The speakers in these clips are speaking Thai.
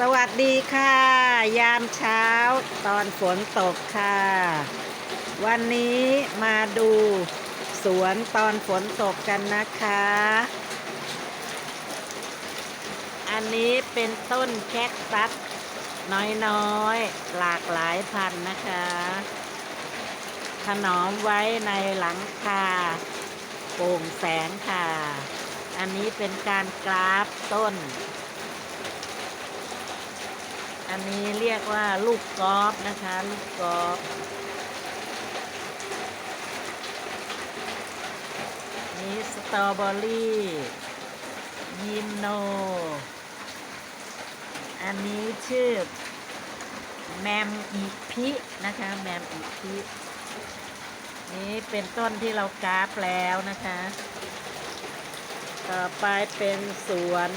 สวัสดีค่ะ ยามเช้าตอนฝนตกค่ะ วันนี้มาดูสวนตอนฝนตกกันนะคะ อันนี้เป็นต้นแคคตัสน้อยๆ หลากหลายพันธุ์นะคะ ถนอมไว้ในหลังคาโปร่งแสงค่ะ อันนี้เป็นการกราฟต้น อันนี้เรียกว่าลูกกอล์ฟนะคะ ลูกกอล์ฟนี่สตรอเบอรี่ยิมโน อันนี้ชื่อแมมอีพินะคะ แมมอีพินี่เป็นต้นที่เรากราฟแล้วนะคะ ต่อไปเป็นสวน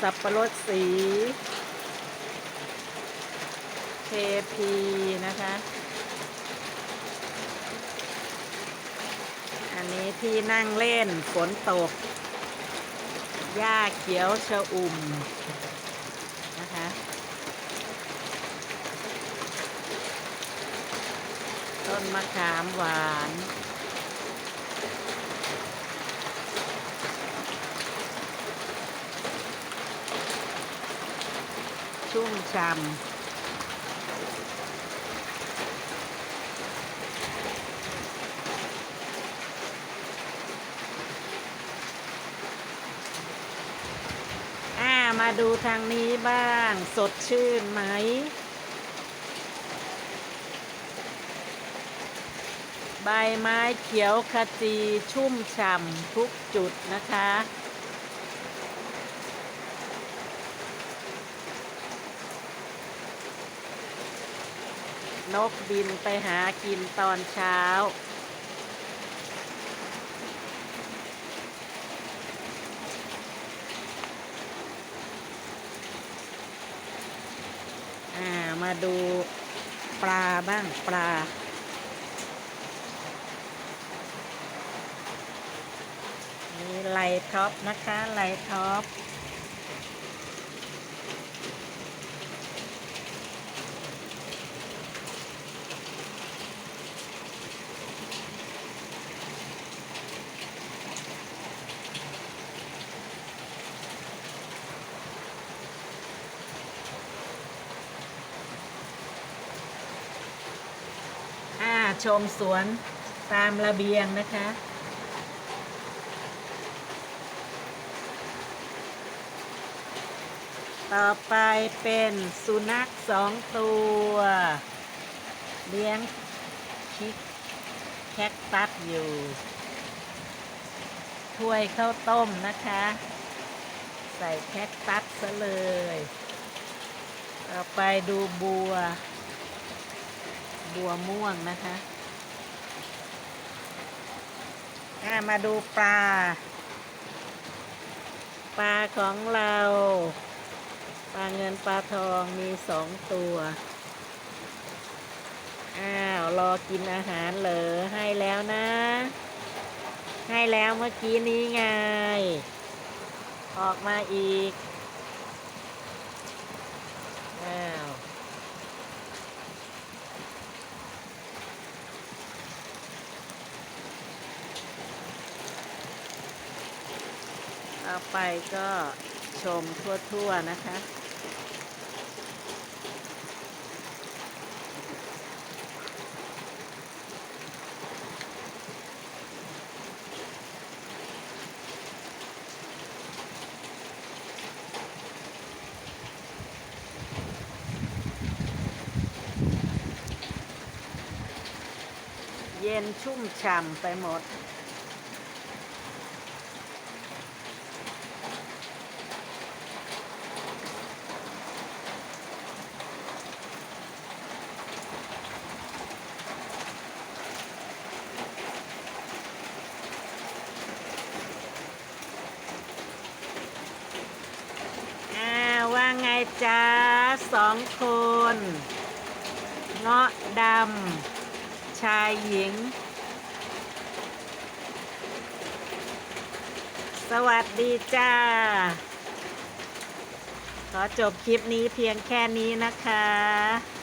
สับปะรดสี เทพีนะคะ อันนี้ที่นั่งเล่นฝนตก หญ้าเขียวชะอุ่มนะคะต้นมะขามหวานชุ่มช่ำ อ่า มาดูทางนี้บ้าง สดชื่นไหม ใบไม้เขียวขจีชุ่มฉ่ำทุกจุดนะคะ นกบินไปหากินตอนเช้า อ่า มาดูปลาบ้างปลา มีไลท็อปนะคะไลท็อป อ่า ชมสวนตามระเบียงนะคะ ต่อไปเป็นสุนัขสองตัว เลี้ยงชิคแคคตัสอยู่ ถ้วยข้าวต้มนะคะ ใส่แคคตัสซะเลย ต่อไปดูบัว บัวม่วงนะคะอ่ามาดูปลา ปลาของเรา ปลาเงินปลาทองมีสองตัว อ้าว รอกินอาหารเหรอให้แล้วนะ ให้แล้วเมื่อกี้นี้ไง ออกมาอีก อ้าว ต่อ ไปก็ชมทั่วๆนะคะเย็นชุ่มฉ่ำไปหมด อ่าว่าไง จ้าสองคน เงาะดำชายหญิง สวัสดีจ้า ขอจบคลิปนี้เพียงแค่นี้นะคะ